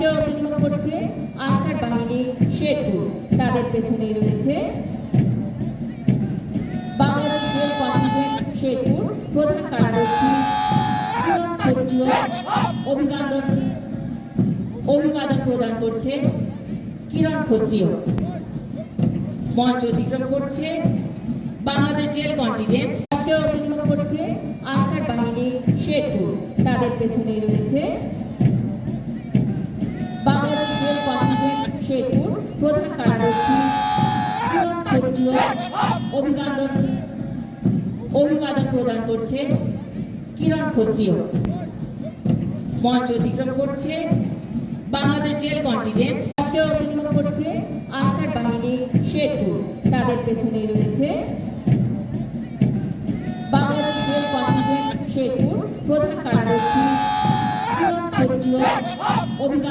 মঞ্চে অতিক্রম করছে আনসার বাহিনী শেরপুর। তাদের পেছনে রয়েছে বাংলাদেশ জেল কনফিডেন্ট শেরপুর প্রধান কারারক্ষী অভিবাদন অভিবাদন প্রদান করছে কিরণ ক্ষত্রিয় মঞ্চ অতিক্রম করছে বাংলাদেশ জেল কন্টিনেন্ট মঞ্চ অতিক্রম করছে আনসার বাহিনী শেরপুর। তাদের পেছনে রয়েছে প্রধান কার্যদর্শী অভিবাদন অভিবাদন প্রদান করছে, কিরণ ক্ষত্রিয় মঞ্চ অতিক্রম করছে, বাংলাদেশ জেল কন্টিনেন্ট মঞ্চ অতিক্রম করছে আনসার বাহিনী শেরপুর, তাদের পেছনে রয়েছে বাংলাদেশ জেল কন্টিনেন্ট শেরপুর, প্রধান কার্যদর্শী কিরণ ক্ষত্রিয় অভিবাদন